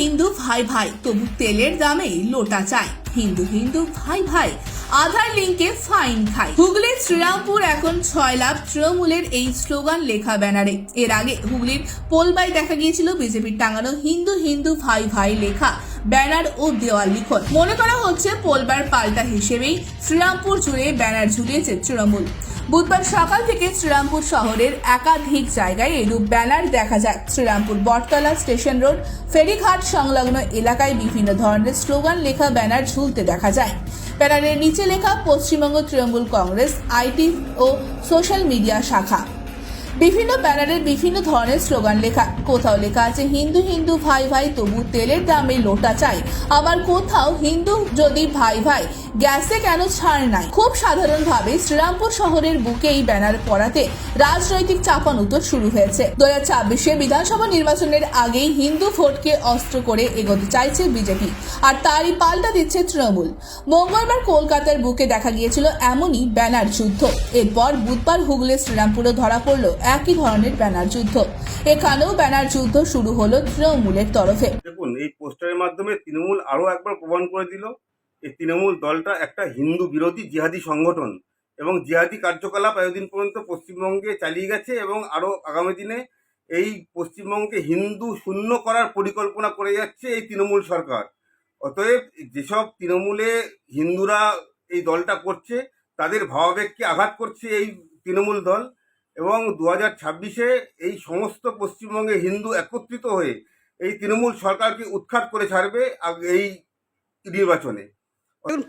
হিন্দু ভাই ভাই, তবু তেলের দামেই লোটা চায় হিন্দু হিন্দু ভাই ভাই, আধার লিঙ্কে ফাইন খাই। হুগলির শ্রীরামপুর এখন ছয় লাভ তৃণমূলের এই স্লোগান লেখা ব্যানারে। এর আগে হুগলির পোলবাই দেখা গিয়েছিল, বিজেপির টাঙানো হিন্দু হিন্দু ভাই ভাই লেখা। ব্যানার ও দেওয়াল লিখন। মনে করা হচ্ছে পোলবার পাল্টা হিসেবেই শ্রীরামপুর জুড়ে ব্যানার ঝুলিয়েছে তৃণমূল। বুধবার সকাল থেকে শ্রীরামপুর শহরের একাধিক জায়গায় এরূপ ব্যানার দেখা যায়। শ্রীরামপুর বটতলা স্টেশন রোড, ফেরিঘাট সংলগ্ন এলাকায় বিভিন্ন ধরনের স্লোগান লেখা ব্যানার ঝুলতে দেখা যায়। ব্যানারের নিচে লেখা পশ্চিমবঙ্গ তৃণমূল কংগ্রেস, আইটি ও সোশ্যাল মিডিয়া শাখা। বিভিন্ন ব্যানারের বিভিন্ন ধরনের স্লোগান লেখা। কোথাও লেখা আছে, হিন্দু হিন্দু, ভাই ভাই, তবু তেলের দামে লোটা চাই। আবার কোথাও, হিন্দু, যদি ভাই ভাই, গ্যাসে কেন ছাড় নাই? খুব সাধারণভাবে শ্রীরামপুর শহরের বুকে এই ব্যানার পড়াতে রাজনৈতিক চাপানুতর শুরু হয়েছে। দু হাজার ছাব্বিশে বিধানসভা নির্বাচনের আগেই হিন্দু ভোটকে অস্ত্র করে এগোতে চাইছে বিজেপি, আর তারই পাল্টা দিচ্ছে তৃণমূল। মঙ্গলবার কলকাতার বুকে দেখা গিয়েছিল এমনই ব্যানার যুদ্ধ। এরপর বুধবার হুগলি শ্রীরামপুরে ধরা পড়ল একই ধরনের ব্যানার যুদ্ধ। এখানেও ব্যানার যুদ্ধ শুরু হলো তৃণমূলের তরফে। দেখুন, এই পোস্টারের মাধ্যমে তৃণমূল আরও একবার প্রমাণ করে দিল, এই তৃণমূল দলটা একটা হিন্দু বিরোধী জিহাদি সংগঠন এবং জিহাদি কার্যকলাপ এতদিন পর্যন্ত পশ্চিমবঙ্গে চালিয়ে গেছে এবং আরও আগামী দিনে এই পশ্চিমবঙ্গকে হিন্দু শূন্য করার পরিকল্পনা করে যাচ্ছে এই তৃণমূল সরকার। অতএব যেসব তৃণমূলে হিন্দুরা এই দলটা করছে, তাদের ভাবাবেগকে আঘাত করছে এই তৃণমূল দল। এবং দু হাজার ছাব্বিশে এই সমস্ত পশ্চিমবঙ্গে হিন্দু একত্রিত হয়ে এই তৃণমূল সরকারকে উৎখাত করে ছাড়বে এই নির্বাচনে।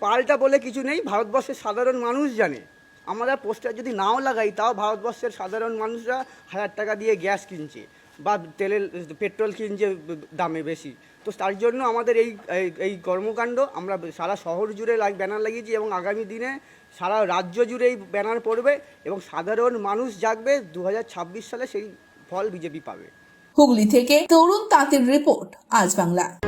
পাল্টা বলে কিছু নেই, ভারতবর্ষের সাধারণ মানুষ জানে। আমরা পোস্টার যদি নাও লাগাই, তাও ভারতবর্ষের সাধারণ মানুষরা হাজার টাকা দিয়ে গ্যাস কিনছে। বা তেলের, পেট্রোল কিনছে দামে বেশি। তো তার জন্য আমাদের এই, এই- কর্মকাণ্ড আমরা সারা শহর জুড়ে ব্যানার লাগিয়েছি এবং আগামী দিনে সারা রাজ্য জুড়ে এই ব্যানার পড়বে এবং সাধারণ মানুষ জাগবে দু হাজার ছাব্বিশ সালে সেই ফল বিজেপি পাবে। হুগলি থেকে তরুণ তাঁতের রিপোর্ট, আজ বাংলা।